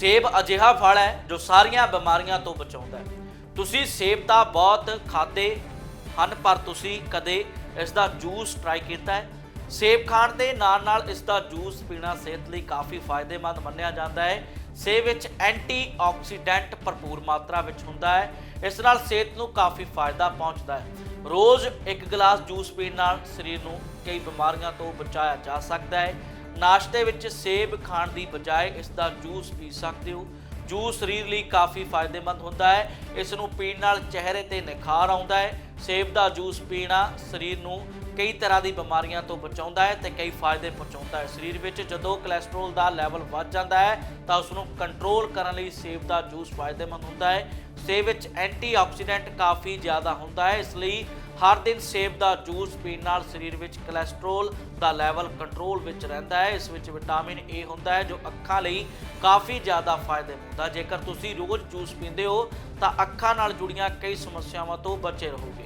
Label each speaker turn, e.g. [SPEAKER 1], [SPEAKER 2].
[SPEAKER 1] ਸੇਬ ਅਜਿਹਾ ਫਲ ਹੈ ਜੋ ਸਾਰੀਆਂ ਬਿਮਾਰੀਆਂ ਤੋਂ ਬਚਾਉਂਦਾ ਹੈ। ਤੁਸੀਂ ਸੇਬ ਤਾਂ ਬਹੁਤ ਖਾਦੇ ਹਨ, ਪਰ ਤੁਸੀਂ ਕਦੇ ਇਸ ਦਾ ਜੂਸ ਟਰਾਈ ਕੀਤਾ ਹੈ? ਸੇਬ ਖਾਣ ਦੇ ਨਾਲ ਨਾਲ ਇਸ ਦਾ ਜੂਸ ਪੀਣਾ ਸਿਹਤ ਲਈ ਕਾਫੀ ਫਾਇਦੇਮੰਦ ਮੰਨਿਆ ਜਾਂਦਾ ਹੈ। ਸੇਬ ਵਿੱਚ ਐਂਟੀਆਕਸੀਡੈਂਟ ਭਰਪੂਰ ਮਾਤਰਾ ਵਿੱਚ ਹੁੰਦਾ ਹੈ। ਇਸ ਨਾਲ ਸਿਹਤ ਨੂੰ ਕਾਫੀ ਫਾਇਦਾ ਪਹੁੰਚਦਾ ਹੈ। ਰੋਜ਼ ਇੱਕ ਗਲਾਸ ਜੂਸ ਪੀਣ ਨਾਲ ਸਰੀਰ ਨੂੰ ਕਈ ਬਿਮਾਰੀਆਂ ਤੋਂ ਬਚਾਇਆ ਜਾ ਸਕਦਾ ਹੈ। ਨਾਸ਼ਤੇ ਵਿੱਚ ਸੇਬ ਖਾਣ ਦੀ ਬਜਾਏ ਇਸ ਦਾ ਜੂਸ ਪੀ ਸਕਦੇ ਹੋ। ਜੂਸ ਸਰੀਰ ਲਈ ਕਾਫੀ ਫਾਇਦੇਮੰਦ ਹੁੰਦਾ ਹੈ। ਇਸ ਨੂੰ ਪੀਣ ਨਾਲ ਚਿਹਰੇ ਤੇ ਨਿਖਾਰ ਆਉਂਦਾ ਹੈ। ਸੇਬ ਦਾ ਜੂਸ ਪੀਣਾ ਸਰੀਰ ਨੂੰ ਕਈ ਤਰ੍ਹਾਂ ਦੀ ਬਿਮਾਰੀਆਂ ਤੋਂ ਬਚਾਉਂਦਾ ਹੈ ਤੇ ਕਈ ਫਾਇਦੇ ਪਹੁੰਚਾਉਂਦਾ ਹੈ। ਸਰੀਰ ਵਿੱਚ ਜਦੋਂ ਕੋਲੇਸਟ੍ਰੋਲ ਦਾ ਲੈਵਲ ਵੱਧ ਜਾਂਦਾ ਹੈ, ਤਾਂ ਉਸ ਨੂੰ ਕੰਟਰੋਲ ਕਰਨ ਲਈ ਸੇਬ ਦਾ ਜੂਸ ਫਾਇਦੇਮੰਦ ਹੁੰਦਾ ਹੈ। ਸੇਬ ਵਿੱਚ ਐਂਟੀਆਕਸੀਡੈਂਟ ਕਾਫੀ ਜ਼ਿਆਦਾ ਹੁੰਦਾ ਹੈ। ਇਸ ਲਈ ਹਰ ਦਿਨ ਸੇਬ ਦਾ ਜੂਸ ਪੀਣ ਨਾਲ ਸਰੀਰ ਵਿੱਚ ਕੋਲੇਸਟ੍ਰੋਲ ਦਾ ਲੈਵਲ ਕੰਟਰੋਲ ਵਿੱਚ ਰਹਿੰਦਾ ਹੈ। ਇਸ ਵਿੱਚ ਵਿਟਾਮਿਨ ਏ ਹੁੰਦਾ ਹੈ, ਜੋ ਅੱਖਾਂ ਲਈ ਕਾਫੀ ਜ਼ਿਆਦਾ ਫਾਇਦੇਮੰਦ ਹੈ। ਜੇਕਰ ਤੁਸੀਂ ਰੋਜ਼ ਜੂਸ ਪੀਂਦੇ ਹੋ, ਤਾਂ ਅੱਖਾਂ ਨਾਲ ਜੁੜੀਆਂ ਕਈ ਸਮੱਸਿਆਵਾਂ ਤੋਂ ਬਚੇ ਰਹੋਗੇ।